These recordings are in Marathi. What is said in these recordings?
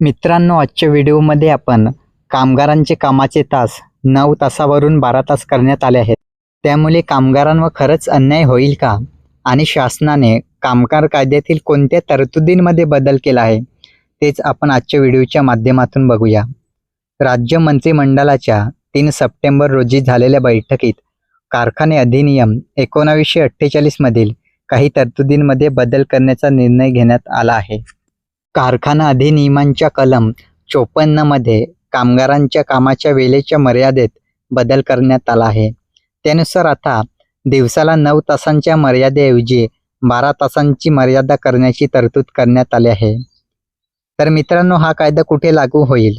मित्रांनो आजच्या व्हिडिओमध्ये आपण कामगारांचे कामाचे तास नऊ तासावरून बारा तास करण्यात आले आहेत. त्यामुळे कामगारांवर खरंच अन्याय होईल का? आणि शासनाने कामगार कायद्यातील कोणत्या तरतुदींमध्ये बदल केला आहे? तेच आपण आजच्या व्हिडिओच्या माध्यमातून बघूया. राज्य मंत्रिमंडळाच्या तीन सप्टेंबर रोजी झालेल्या बैठकीत कारखाने अधिनियम एकोणावीसशे अठ्ठेचाळीसमधील काही तरतुदींमध्ये बदल करण्याचा निर्णय घेण्यात आला आहे. कारखाना अधिनियमांच्या कलम चोपन्नमध्ये कामगारांच्या कामाच्या वेळेच्या मर्यादेत बदल करण्यात आला आहे. त्यानुसार आता दिवसाला नऊ तासांच्या मर्यादेऐवजी बारा तासांची मर्यादा करण्याची तरतूद करण्यात आली आहे. तर मित्रांनो हा कायदा कुठे लागू होईल?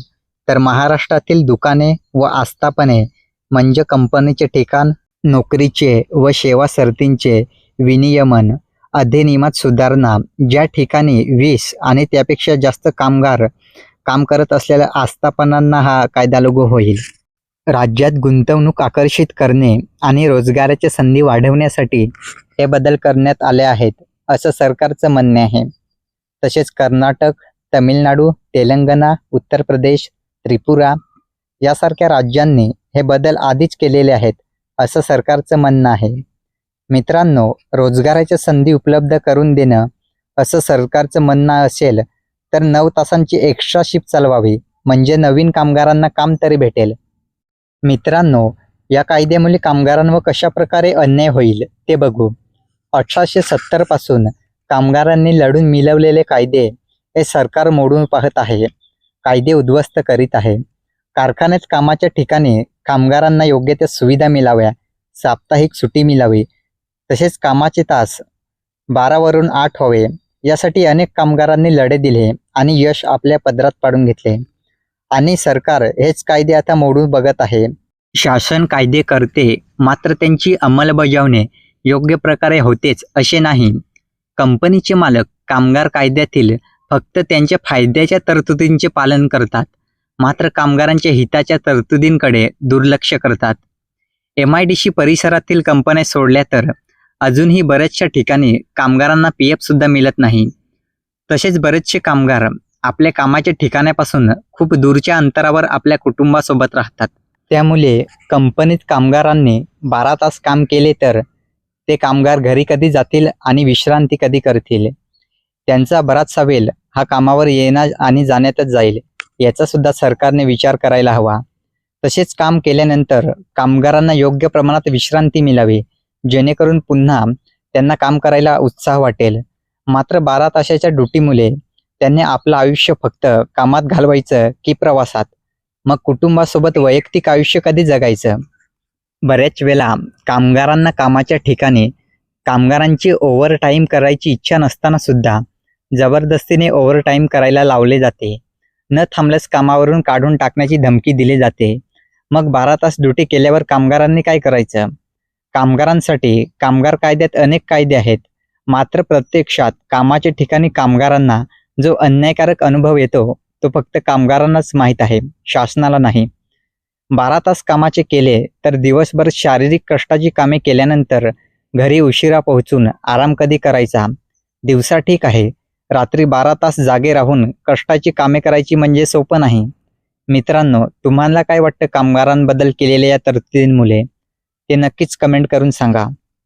तर महाराष्ट्रातील दुकाने व आस्थापने म्हणजे कंपनीचे ठिकाण नोकरीचे व सेवा सर्तींचे विनियमन अधिनियमात सुधारणा ज्या ठिकाणी वीस आणि त्यापेक्षा जास्त कामगार काम करत असलेल्या आस्थापनांना हा कायदा लागू होईल. राज्यात गुंतवणूक आकर्षित करणे आणि रोजगाराच्या संधी वाढवण्यासाठी हे बदल करण्यात आले आहेत असं सरकारचं म्हणणे आहे. तसेच कर्नाटक तमिळनाडू तेलंगणा उत्तर प्रदेश त्रिपुरा यासारख्या राज्यांनी हे बदल आधीच केलेले आहेत असं सरकारचं म्हणणं आहे. मित्रांनो रोजगाराच्या संधी उपलब्ध करून देणं असं सरकारचं म्हणणं असेल तर नऊ तासांची एक्स्ट्रा शिफ्ट चालवावी म्हणजे नवीन कामगारांना काम तरी भेटेल. मित्रांनो या कायद्यामुळे कामगारांवर कशा प्रकारे अन्याय होईल ते बघू. अठराशे सत्तरपासून कामगारांनी लढून मिळवलेले कायदे हे सरकार मोडून पाहत आहे. कायदे उद्ध्वस्त करीत आहे. कारखान्यात कामाच्या ठिकाणी कामगारांना योग्य त्या सुविधा मिळाव्या साप्ताहिक सुट्टी मिळावी तसेच कामाचे तास बारावरून आठ व्हावे. यासाठी अनेक कामगारांनी लढे दिले आणि यश आपल्या पदरात पाडून घेतले. आणि सरकार हेच कायदे आता मोडून बघत आहे. शासन कायदे करते मात्र त्यांची अंमलबजावणी योग्य प्रकारे होतेच असे नाही. कंपनीचे मालक कामगार कायद्यातील फक्त त्यांच्या फायद्याच्या तरतुदींचे पालन करतात मात्र कामगारांच्या हिताच्या तरतुदींकडे दुर्लक्ष करतात. एम आय डी सी परिसरातील कंपन्या सोडल्या तर अजूनही बऱ्याचशा ठिकाणी कामगारांना पी एफ सुद्धा मिळत नाही. तसेच बरेचसे कामगार आपल्या कामाच्या ठिकाणापासून खूप दूरच्या अंतरावर आपल्या कुटुंबासोबत राहतात. त्यामुळे कंपनीत कामगारांनी बारा तास काम केले तर ते कामगार घरी कधी जातील आणि विश्रांती कधी करतील? त्यांचा बराचसा वेळ हा कामावर येणार आणि जाण्यातच जाईल याचा सुद्धा सरकारने विचार करायला हवा. तसेच काम केल्यानंतर कामगारांना योग्य प्रमाणात विश्रांती मिळावी. जेणेकरून पुन्हा त्यांना काम करायला उत्साह वाटेल. मात्र बारा तासाच्या ड्युटीमुळे त्यांनी आपलं आयुष्य फक्त कामात घालवायचं की प्रवासात? मग कुटुंबासोबत वैयक्तिक आयुष्य कधी जगायचं? बऱ्याच वेळा कामगारांना कामाच्या ठिकाणी कामगारांची ओव्हर टाईम करायची इच्छा नसताना सुद्धा जबरदस्तीने ओव्हर टाईम करायला लावले जाते. न थांबल्यास कामावरून काढून टाकण्याची धमकी दिली जाते. मग बारा तास ड्युटी केल्यावर कामगारांनी काय करायचं? कामगारांसाठी कामगार कायद्यात अनेक कायदे आहेत. मात्र प्रत्यक्षात कामाच्या ठिकाणी कामगारांना जो अन्यायकारक अनुभव येतो तो फक्त कामगारांनाच माहीत आहे शासनाला नाही. बारा तास कामाचे केले तर दिवसभर शारीरिक कष्टाची कामे केल्यानंतर घरी उशिरा पोहोचून आराम कधी करायचा? दिवसा ठीक आहे. रात्री बारा तास जागे राहून कष्टाची कामे करायची म्हणजे सोपं नाही. मित्रांनो तुम्हाला काय वाटतं कामगारांबद्दल केलेल्या या तरतुदींमुळे? ते नक्कीच कमेंट करून सांगा.